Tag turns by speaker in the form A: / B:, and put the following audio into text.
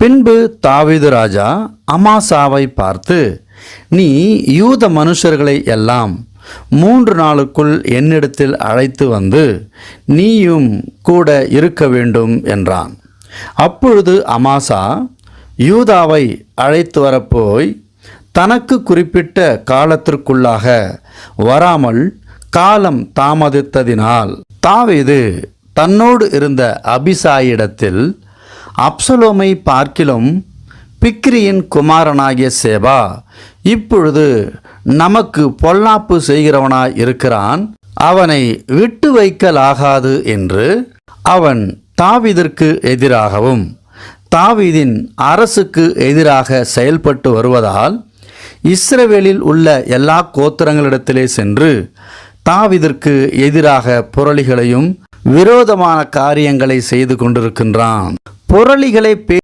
A: பின்பு தாவீது ராஜா அமாசாவை பார்த்து நீ யூத மனுஷர்களை எல்லாம் மூன்று நாளுக்குள் என்னிடத்தில் அழைத்து வந்து நீயும் கூட இருக்க வேண்டும் என்றான். அப்பொழுது அமாசா யூதாவை அழைத்து வரப்போய் தனக்கு குறிப்பிட்ட காலத்திற்குள்ளாக வராமல் காலம் தாமதித்ததினால் தாவீது தன்னோடு இருந்த அபிசாயிடத்தில் அப்சலோமை பார்க்கிலும் பிக்ரியின் குமாரனாகிய சேபா இப்பொழுது நமக்கு பொல்லாப்பு செய்கிறவனாய் இருக்கிறான். அவனை விட்டு வைக்கலாகாது என்று அவன் தாவீதிற்கு எதிராகவும் தாவிதின் அரசுக்கு எதிராக செயல்பட்டு வருவதால் இஸ்ரவேலில் உள்ள எல்லா கோத்திரங்களிடத்திலே சென்று தாவீதிற்கு எதிராக புரளிகளையும் விரோதமான காரியங்களை செய்து கொண்டிருக்கின்றான். புரளிகளை பே